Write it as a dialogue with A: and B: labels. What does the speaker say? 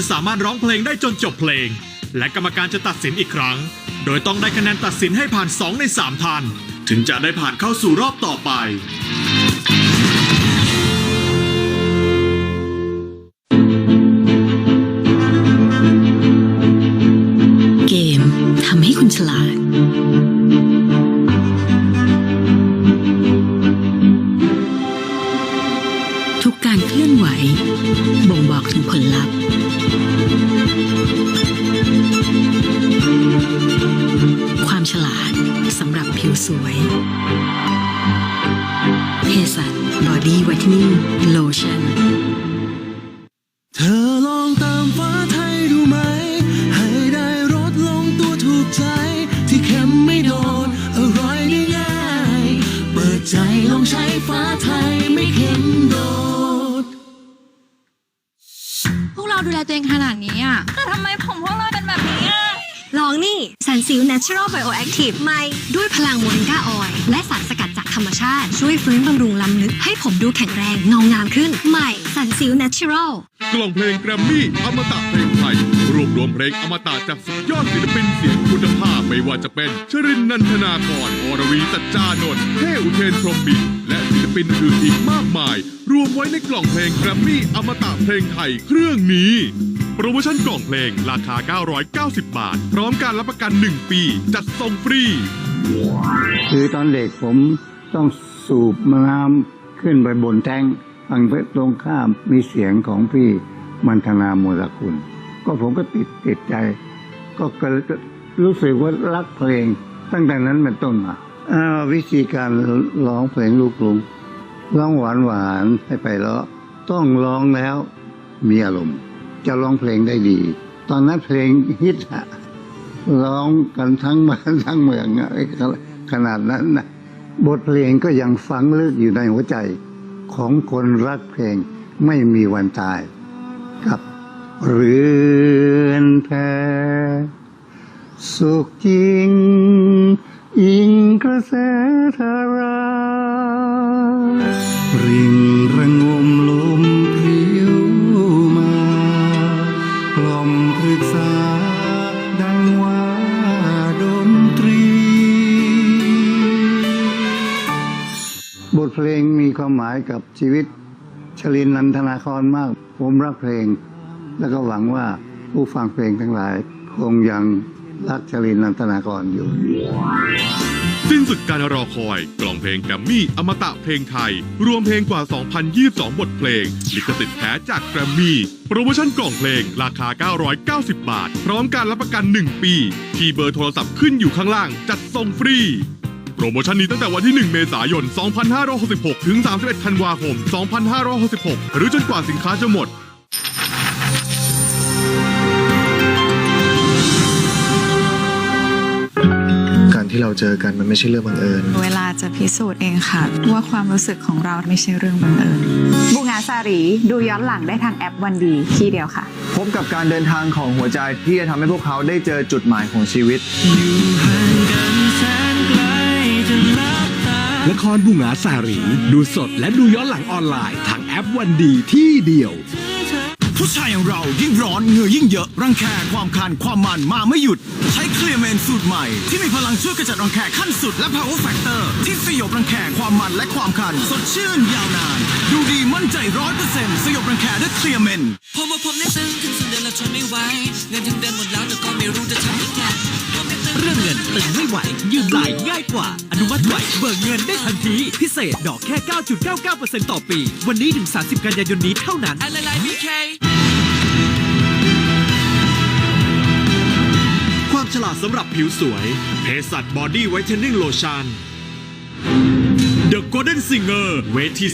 A: จะสามารถร้องเพลงได้จนจบเพลง และกรรมการจะตัดสินอีกครั้ง โดยต้องได้คะแนนตัดสินให้ผ่าน 2 ใน 3ท่าน ถึงจะได้ผ่านเข้าสู่รอบต่อไป
B: เกมทำให้คุณฉลาด ทุกการเคลื่อนไหว บ่งบอกถึงผลลัพธ์ ฉลาดสำหรับผิวสวยเภสัชบอดี้ไวท์เทนนิ่งโลชั่น
C: เธอลองเติมฟ้าไทยดูไหม ให้ได้รสลงตัวถูกใจ ที่เค็มไม่โดนอร่อยได้ง่าย เปิดใจลองใช้ฟ้าไทยไม่เค็มโดด
D: พวกเราดูแลตัวเองขนาดนี้อะแต่ทำไมผมพวกเราเป็นแบบนี้อะ
E: ลองนี่สันซิล Natural Bioactive ใหม่ด้วยพลังโมริงกาออยล์และสารสกัดจากธรรมชาติ ช่วยฟื้นบำรุงล้ำลึกให้ผมดูแข็งแรงเงางามขึ้น ใหม่สันซิล Natural
F: กล่องเพลงแกรมมี่อมตะเพลงไทยรวบรวมเพลงอมตะจากสุดยอดศิลปินเสียงคุณภาพไม่ว่าจะเป็นชรินนันทนากรอรวีสัจจานนท์เทอุเทนพรหมบินและศิลปินอื่นอีกมากมาย รวมไว้ในกล่องเพลงแกรมมี่อมตะเพลงไทยเครื่องนี้ โปรโมชั่นกล่องเพลงราคา 990 บาท พร้อมการรับประกัน 1 ปี จัดส่งฟรี
G: คือตอนเด็กผมต้องสูบน้ำขึ้นไปบนแท้งฝั่งตรงข้ามมีเสียงของพี่มันธนาโมลคุณ ก็ผมก็ติดติดใจ ก็รู้สึกว่ารักเพลง ตั้งแต่นั้นเป็นต้นมาวิธีการร้องเพลงลูกกรุงร้องหวานหวานให้ไปแล้วต้องร้องแล้วมีอารมณ์ จะร้องเพลงได้ดี ตอนนั้นเพลงฮิตอะร้องกันทั้งบ้านทั้งเมืองขนาดนั้นนะบทเพลงก็ยังฝังลึกอยู่ในหัวใจของคนรักเพลงไม่มีวันตาย กับเรือนแพสุขจริง อิงกระแสธาราริงระง ทเพลงมีความหมายกับชีวิตชลินนันทนาครมาก ผมรักเพลง แล้วก็หวังว่าผู้ฟังเพลงทั้งหลาย คงยังรักชลินนันทนาครอยู่
F: สิ้นสุดการรอคอย กล่องเพลงแกรมมี่อมตะเพลงไทย รวมเพลงกว่า 2,022 บทเพลง ลิขสิทธิ์แท้จากแกรมมี่ โปรโมชั่นกล่องเพลงราคา 990 บาท พร้อมการรับประกัน 1 ปี ที่เบอร์โทรศัพท์ขึ้นอยู่ข้างล่าง จัดส่งฟรี โปรโมชั่นนี้ตั้งแต่วันที่ 1 เมษายน 2566 ถึง 31 ธันวาคม 2566 หรือจนกว่าสินค้าจะหมด
H: การที่เราเจอกันมันไม่ใช่เรื่องบังเอิญ
I: เวลาจะพิสูจน์เองค่ะ ว่าความรู้สึกของเราไม่ใช่เรื่องบังเอิญ
J: บูงาสารีดูย้อนหลังได้ทางแอปวันดีที่เดียวค่ะ
H: พบกับการเดินทางของหัวใจที่จะทำให้พวกเขาได้เจอจุดหมายของชีวิต
C: ละ
K: ครบุงอาสารี ดูสดและดูย้อนหลังออนไลน์ ทางแอปวันดีที่เดียว
C: ผู้ชายอย่างเรายิ่งร้อนเหงื่อยิ่งเยอะ รังแคความคันความมันมาไม่หยุด ใช้เคลียร์เมนสูตรใหม่ ที่มีพลังช่วยกระจัดรังแคขั้นสุดและ power factor ที่สยบรังแคความมันและความคัน สดชื่นยาวนาน ดูดีมั่นใจร้อยเปอร์เซ็นต์สยบรังแคด้วยเคลียร์เมน
L: พอมาผมได้ซึ้งขึ้นสุดเดือนแล้วทนไม่ไหวเงินทั้งเดือนหมดแล้ว
K: ตึงไม่ไหว ยืมไหลง่ายกว่า อนุมัติไหวเบิกเงินได้ทันที พิเศษดอกแค่ 9.99%ต่อปี วันนี้ถึง 30 กันยายนนี้เท่านั้น
L: อะไรๆพีเค
A: ความฉลาดสำหรับผิวสวยเภสัชบอดี้ไวท์เทนนิ่งโลชั่น The Golden Singer เวที